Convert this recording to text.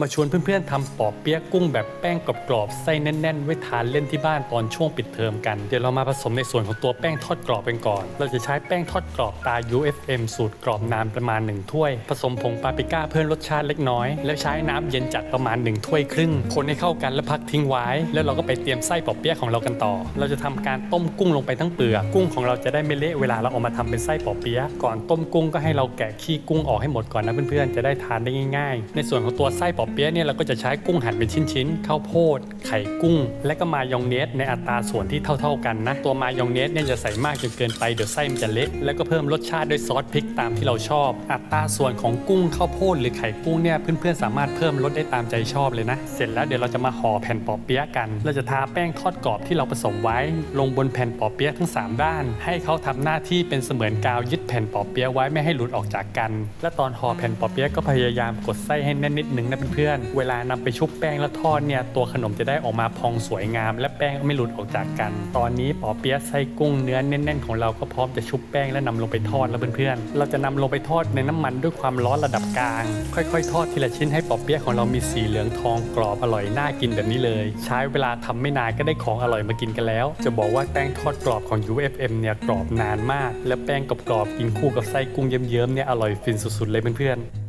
มาชวนเพื่อนๆทำปอบเปี๊ยะกุ้งแบบแป้งกรอบๆไส้แน่นๆ ไว้ทานเล่นที่บ้านตอนช่วงปิดเทอมกัน เดี๋ยวเรามาผสมในส่วนของตัวแป้งทอดกรอบกันก่อน เราจะใช้แป้งทอดกรอบตา UFM สูตรกรอบนานประมาณ 1 ถ้วย ผสมผงปาปริก้าเพิ่มรสชาติเล็กน้อย แล้วใช้น้ำเย็นจัดประมาณ 1 ถ้วยครึ่ง คนให้เข้ากันแล้วพักทิ้งไว้ แล้วเราก็ไปเตรียมไส้ปอบเปี๊ยะของเรากันต่อ เราจะทำการต้มกุ้งลงไปทั้งเปลือกกุ้งของเราจะได้ไม่เละเวลาเราเอามาทำเป็นไส้ปอบเปี๊ยะก่อนต้มกุ้งก็ให้เราแกะขี้กุ้งออกให้หมดก่อนนะเพื่อนๆจะได้ทานได้ง่าย ๆ ในส่วนของตัวไส้ปอเปี๊ยะเนี่ยเราก็จะใช้กุ้งหั่นเป็นชิ้นๆข้าวโพด ไข่กุ้ง และก็มายองเนสในอัตราส่วนที่เท่า ๆกันนะ ตัวมายองเนสเนี่ยจะใส่มากจนเกินไปเดี๋ยวไส้มันจะเละแล้วก็เพิ่มรสชาติด้วยซอสพริกตามที่เราชอบ อัตราส่วนของกุ้งข้าวโพดหรือไข่กุ้งเนี่ยเพื่อนๆสามารถเพิ่มรสได้ตามใจชอบเลยนะ เสร็จแล้วเดี๋ยวเราจะมาห่อแผ่นปอเปี๊ยะกัน เราจะทาแป้งทอดกรอบที่เราผสมไว้ ลงบนแผ่นปอเปี๊ยะทั้ง 3 ด้าน ให้เขาทำหน้าที่เป็นเสมือนกาวยึดแผ่นปอเปี๊ยะไว้ไม่ให้หลุดออกจากกัน และตอนห่อแผ่นปอเปี๊ยะก็พยายามกดไส้ให้แน่นนิดนึงนะเพื่อนๆ เวลานำไปชุบแป้งแล้วทอดเนี่ยตัวขนมจะได้ออกมาพองสวยงาม และแป้งก็ไม่หลุดออกจากกัน ตอนนี้ปอเปี๊ยะไส้กุ้งเนื้อแน่น ๆ ของเราก็พร้อมจะชุบแป้งและนำลงไปทอดแล้วเพื่อนๆ เราจะนำลงไปทอดในน้ำมันด้วยความร้อนระดับกลาง ค่อยๆ ทอดทีละชิ้นให้ปอเปี๊ยะของเรามีสีเหลืองทองกรอบอร่อยน่ากินแบบนี้เลย ใช้เวลาทำไม่นานก็ได้ของอร่อยมากินกันแล้ว จะบอกว่าแป้งทอดกรอบของ UFM เนี่ยกรอบนานมาก และแป้งกรอบๆกินคู่กับไส้กุ้งเยิ้มๆเนี่ยอร่อยฟินสุดๆเลยเพื่อนๆ